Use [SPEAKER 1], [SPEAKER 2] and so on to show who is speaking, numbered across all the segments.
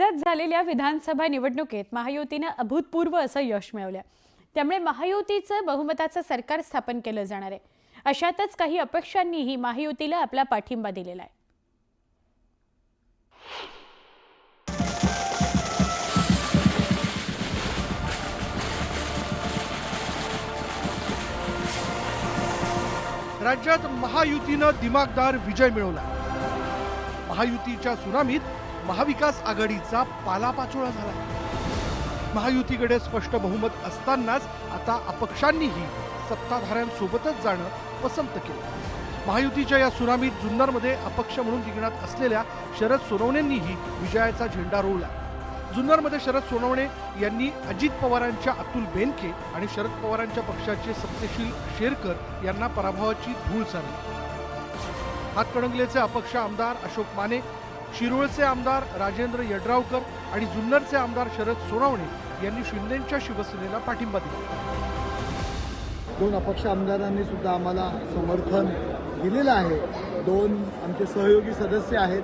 [SPEAKER 1] राज्यात झालेल्या विधानसभा निवडणुकीत महायुतीनं अभूतपूर्व असं यश मिळवलं. त्यामुळे महायुतीचं बहुमताचं सरकार स्थापन केलं जाणार आहे. अशातच काही अपक्षांनीही महायुतीला आपला पाठिंबा दिलेला आहे.
[SPEAKER 2] राज्यात महायुतीनं दिमागदार विजय मिळवला. महायुतीच्या सुनामीत महाविकास आघाडीचा पालापाचोळा झाला. महायुतीकडे स्पष्ट बहुमत असतानाच आता अपक्षांनीही सत्ताधाऱ्यांसोबतच जाणं पसंत केलं. महायुतीच्या या सुनामीत जुन्नरमध्ये अपक्ष म्हणून रिंगणात असलेल्या शरद सोनवणेंनीही विजयाचा झेंडा रोवला. जुन्नरमध्ये शरद सोनवणे यांनी अजित पवारांच्या अतुल बेनके आणि शरद पवारांच्या पक्षाचे सत्यशील शेरकर यांना पराभवाची धूळ चालली हातकणंगलेचे अपक्ष आमदार अशोक माने शिरोळचे आमदार राजेंद्र यड्रावकर आणि जुन्नरचे आमदार शरद सोनवणे यांनी शिंदेच्या शिवसेनेला पाठिंबा दिला.
[SPEAKER 3] दोन अपक्ष आमदारांनी सुद्धा आम्हाला समर्थन दिलेलं आहे. दोन आमचे सहयोगी सदस्य आहेत.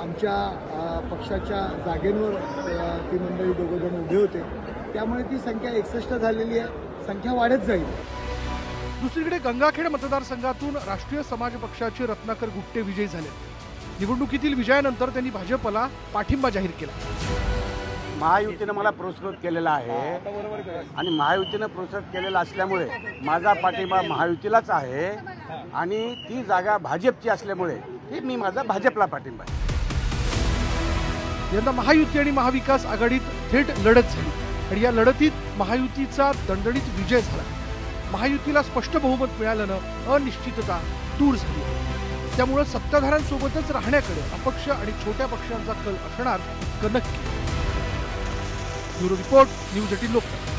[SPEAKER 3] आमच्या पक्षाच्या जागेंवर ती मंडळी दोघं जण उभे होते. त्यामुळे ती संख्या एकसष्ट झालेली आहे. संख्या वाढत जाईल.
[SPEAKER 2] दुसरीकडे गंगाखेड मतदारसंघातून राष्ट्रीय समाज पक्षाचे रत्नाकर गुट्टे विजयी झाले. निवडणुकीतील विजयानंतर त्यांनी भाजपला पाठिंबा जाहीर केला.
[SPEAKER 4] महायुतीनं मला पुरस्कृत केलेला आहे. आणि महायुतीनं पुरस्कृत केलेला असल्यामुळे माझा पाठिंबा महायुतीलाच आहे. आणि ती जागा भाजपची असल्यामुळे हे मी माझा भाजपला पाठिंबा आहे.
[SPEAKER 2] यंदा महायुती आणि महाविकास आघाडीत थेट लढत झाली. आणि या लढतीत महायुतीचा दणदणीत विजय झाला. महायुतीला स्पष्ट बहुमत मिळाल्यानं अनिश्चितता दूर झाली. त्यामुळे सत्ताधाऱ्यांसोबतच राहण्याकडे अपक्ष आणि छोट्या पक्षांचा कल असणार का नक्की. Bureau report news eighteen Lokmat.